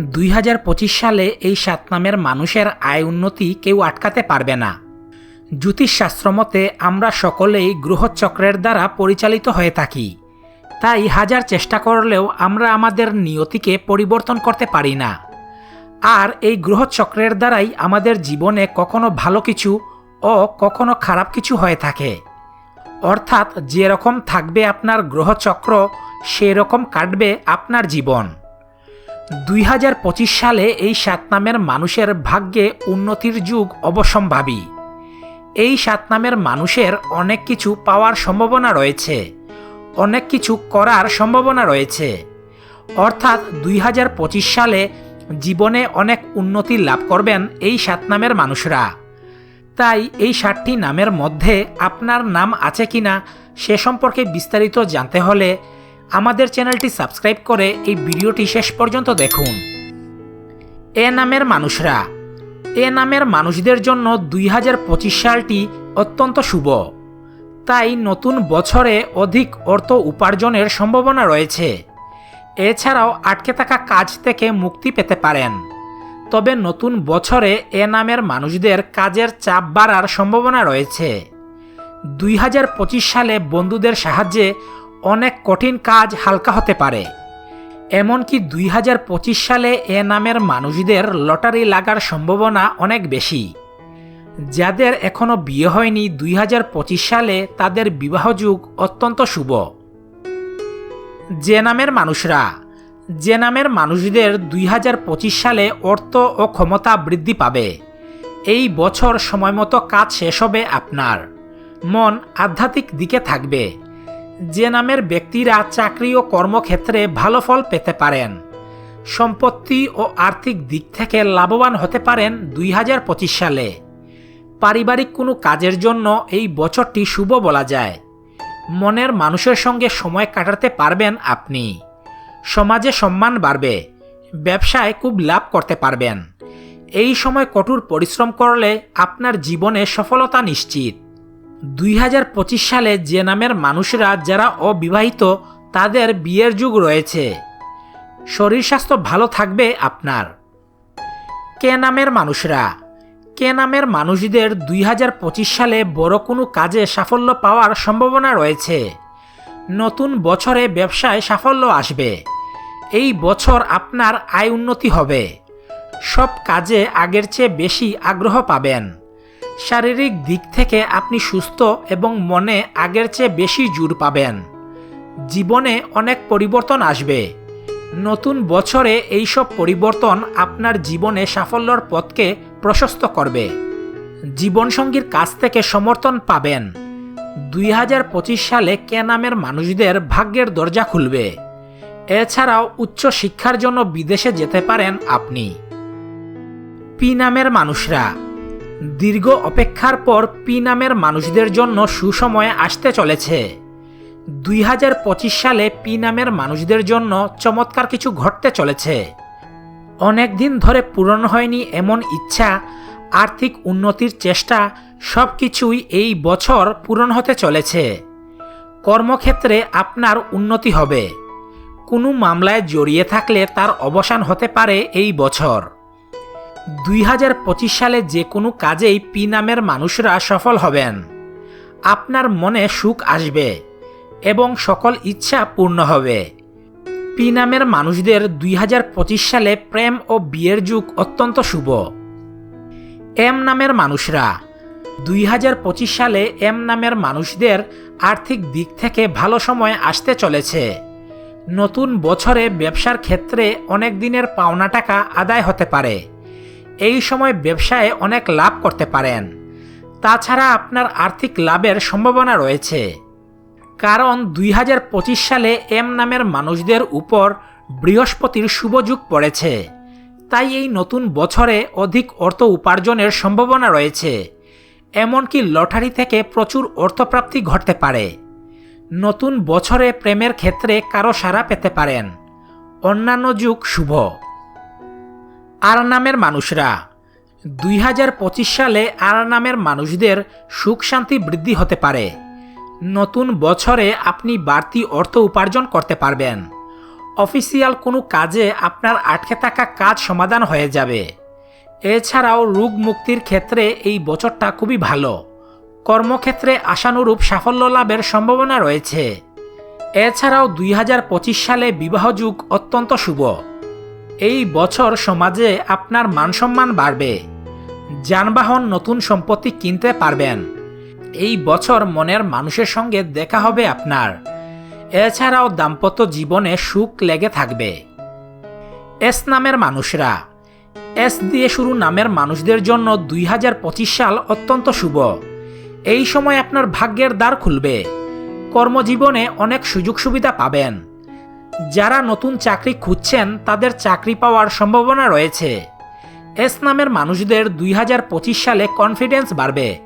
দুই হাজার পঁচিশ সালে এই সাত নামের মানুষের আয় উন্নতি কেউ আটকাতে পারবে না। জ্যোতিষশাস্ত্র মতে, আমরা সকলেই গ্রহচক্রের দ্বারা পরিচালিত হয়ে থাকি। তাই হাজার চেষ্টা করলেও আমরা আমাদের নিয়তিকে পরিবর্তন করতে পারি না। আর এই গ্রহচক্রের দ্বারাই আমাদের জীবনে কখনো ভালো কিছু ও কখনো খারাপ কিছু হয়ে থাকে। অর্থাৎ, যেরকম থাকবে আপনার গ্রহচক্র, সেরকম কাটবে আপনার জীবন। দুই হাজার পঁচিশ সালে এই সাত নামের মানুষের ভাগ্যে উন্নতির যুগ অবসম্ভাবী এই সাত নামের মানুষের অনেক কিছু পাওয়ার সম্ভাবনা রয়েছে। অনেক কিছু করার সম্ভাবনা রয়েছে। অর্থাৎ দুই হাজার পঁচিশ সালে জীবনে অনেক উন্নতি লাভ করবেন এই সাত নামের মানুষরা। তাই এই সাতটি নামের মধ্যে আপনার নাম আছে কিনা সে সম্পর্কে বিস্তারিত জানতে হলে আমাদের চ্যানেলটি সাবস্ক্রাইব করে এই ভিডিওটি শেষ পর্যন্ত দেখুন। এ নামের মানুষরা। এ নামের মানুষদের জন্য দুই হাজার পঁচিশ সালটি অত্যন্ত শুভ। তাই নতুন বছরে অধিক অর্থ উপার্জনের সম্ভাবনা রয়েছে। এছাড়াও আটকে থাকা কাজ থেকে মুক্তি পেতে পারেন। তবে নতুন বছরে এ নামের মানুষদের কাজের চাপ বাড়ার সম্ভাবনা রয়েছে। দুই হাজার পঁচিশ সালে বন্ধুদের সাহায্যে অনেক কঠিন কাজ হালকা হতে পারে। এমনকি দুই হাজার পঁচিশ সালে এ নামের মানুষদের লটারি লাগার সম্ভাবনা অনেক বেশি। যাদের এখনও বিয়ে হয়নি দুই হাজার পঁচিশ সালে তাদের বিবাহ যুগ অত্যন্ত শুভ। যে নামের মানুষরা, যে নামের মানুষদের দুই হাজার পঁচিশ সালে অর্থ ও ক্ষমতা বৃদ্ধি পাবে। এই বছর সময়মতো কাজ শেষ হবে আপনার। মন আধ্যাত্মিক দিকে থাকবে। যে নামের ব্যক্তিরা চাকরি ও কর্মক্ষেত্রে ভালো ফল পেতে পারেন। সম্পত্তি ও আর্থিক দিক থেকে লাভবান হতে পারেন দুই হাজার পঁচিশ সালে। পারিবারিক কোনো কাজের জন্য এই বছরটি শুভ বলা যায়। মনের মানুষের সঙ্গে সময় কাটাতে পারবেন আপনি। সমাজে সম্মান বাড়বে। ব্যবসায় খুব লাভ করতে পারবেন। এই সময় কঠোর পরিশ্রম করলে আপনার জীবনে সফলতা নিশ্চিত। দুই হাজার পঁচিশ সালে যে নামের মানুষরা যারা অবিবাহিত, তাদের বিয়ের যুগ রয়েছে। শরীর স্বাস্থ্য ভালো থাকবে আপনার। কে নামের মানুষরা? কে নামের মানুষদের দুই হাজার পঁচিশ সালে বড় কোনো কাজে সাফল্য পাওয়ার সম্ভাবনা রয়েছে? নতুন বছরে ব্যবসায় সাফল্য আসবে। এই বছর আপনার আয় উন্নতি হবে। সব কাজে আগের চেয়ে বেশি আগ্রহ পাবেন। শারীরিক দিক থেকে আপনি সুস্থ এবং মনে আগের চেয়ে বেশি জোর পাবেন। জীবনে অনেক পরিবর্তন আসবে। নতুন বছরে এইসব পরিবর্তন আপনার জীবনে সাফল্যর পথকে প্রশস্ত করবে। জীবনসঙ্গীর কাছ থেকে সমর্থন পাবেন। দুই হাজার পঁচিশ সালে কে নামের মানুষদের ভাগ্যের দরজা খুলবে। এছাড়াও উচ্চ শিক্ষার জন্য বিদেশে যেতে পারেন আপনি। পি নামের মানুষরা দীর্ঘ অপেক্ষার পর পি নামের মানুষদের জন্য সুসময়ে আসতে চলেছে। দুই হাজার পঁচিশ সালে পি নামের মানুষদের জন্য চমৎকার কিছু ঘটতে চলেছে। অনেক দিন ধরে পূরণ হয়নি এমন ইচ্ছা, আর্থিক উন্নতির চেষ্টা সব কিছুই এই বছর পূরণ হতে চলেছে। কর্মক্ষেত্রে আপনার উন্নতি হবে। কোনো মামলায় জড়িয়ে থাকলে তার অবসান হতে পারে এই বছর। দুই হাজার পঁচিশ সালে যে কোনো কাজেই পি নামের মানুষরা সফল হবেন। আপনার মনে সুখ আসবে এবং সকল ইচ্ছা পূর্ণ হবে। পি নামের মানুষদের দুই হাজার পঁচিশ সালে প্রেম ও বিয়ের যুগ অত্যন্ত শুভ। এম নামের মানুষরা দুই হাজার পঁচিশ সালে এম নামের মানুষদের আর্থিক দিক থেকে ভালো সময় আসতে চলেছে। নতুন বছরে ব্যবসার ক্ষেত্রে অনেক দিনের পাওনা টাকা আদায় হতে পারে। এই সময় ব্যবসায় অনেক লাভ করতে পারেন। তাছাড়া আপনার আর্থিক লাভের সম্ভাবনা রয়েছে। কারণ দুই হাজার পঁচিশ সালে এম নামের মানুষদের উপর বৃহস্পতির শুভযুগ পড়েছে। তাই এই নতুন বছরে অধিক অর্থ উপার্জনের সম্ভাবনা রয়েছে। এমনকি লটারি থেকে প্রচুর অর্থপ্রাপ্তি ঘটতে পারে। নতুন বছরে প্রেমের ক্ষেত্রে কারও সাড়া পেতে পারেন। অন্যান্য যুগ শুভ। আর নামের মানুষরা। দুই হাজার পঁচিশ সালে আর নামের মানুষদের সুখ শান্তি বৃদ্ধি হতে পারে। নতুন বছরে আপনি বাড়তি অর্থ উপার্জন করতে পারবেন। অফিসিয়াল কোনো কাজে আপনার আটকে থাকা কাজ সমাধান হয়ে যাবে। এছাড়াও রোগ মুক্তির ক্ষেত্রে এই বছরটা খুবই ভালো। কর্মক্ষেত্রে আশানুরূপ সাফল্য লাভের সম্ভাবনা রয়েছে। এছাড়াও দুই হাজার পঁচিশ সালে বিবাহযুগ অত্যন্ত শুভ। এই বছর সমাজে আপনার মানসম্মান বাড়বে। যানবাহন নতুন সম্পত্তি কিনতে পারবেন। এই বছর মনের মানুষের সঙ্গে দেখা হবে আপনার। এছাড়াও দাম্পত্য জীবনে সুখ লেগে থাকবে। এস নামের মানুষরা। এস দিয়ে শুরু নামের মানুষদের জন্য দুই হাজার পঁচিশ সাল অত্যন্ত শুভ। এই সময় আপনার ভাগ্যের দ্বার খুলবে। কর্মজীবনে অনেক সুযোগ সুবিধা পাবেন। যারা নতুন চাকরি খুঁজছেন, তাদের চাকরি পাওয়ার সম্ভাবনা রয়েছে। এস নামের মানুষদের দুই হাজার পঁচিশ সালে কনফিডেন্স বাড়বে।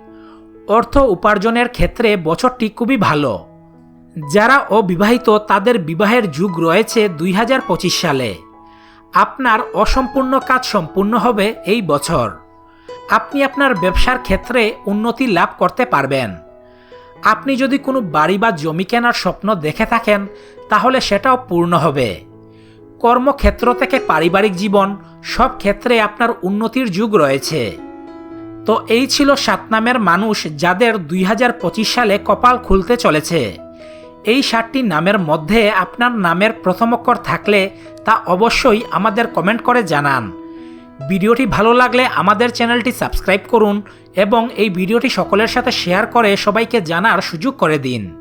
অর্থ উপার্জনের ক্ষেত্রে বছরটি খুবই ভালো। যারা অবিবাহিত, তাদের বিবাহের যুগ রয়েছে দুই হাজার পঁচিশ সালে। আপনার অসম্পূর্ণ কাজ সম্পূর্ণ হবে এই বছর। আপনি আপনার ব্যবসার ক্ষেত্রে উন্নতি লাভ করতে পারবেন। আপনি যদি কোনো বাড়ি বা জমি কেনার স্বপ্ন দেখে থাকেন, তাহলে সেটাও পূর্ণ হবে। কর্মক্ষেত্র থেকে পারিবারিক জীবন, সব ক্ষেত্রে আপনার উন্নতির যুগ রয়েছে। তো এই ছিল সাত নামের মানুষ যাদের দুই হাজার পঁচিশ সালে কপাল খুলতে চলেছে। এই সাতটি নামের মধ্যে আপনার নামের প্রথম অক্ষর থাকলে তা অবশ্যই আমাদের কমেন্ট করে জানান। ভিডিওটি ভালো লাগলে আমাদের চ্যানেলটি সাবস্ক্রাইব করুন এবং এই ভিডিওটি সকলের সাথে শেয়ার করে সবাইকে জানার সুযোগ করে দিন।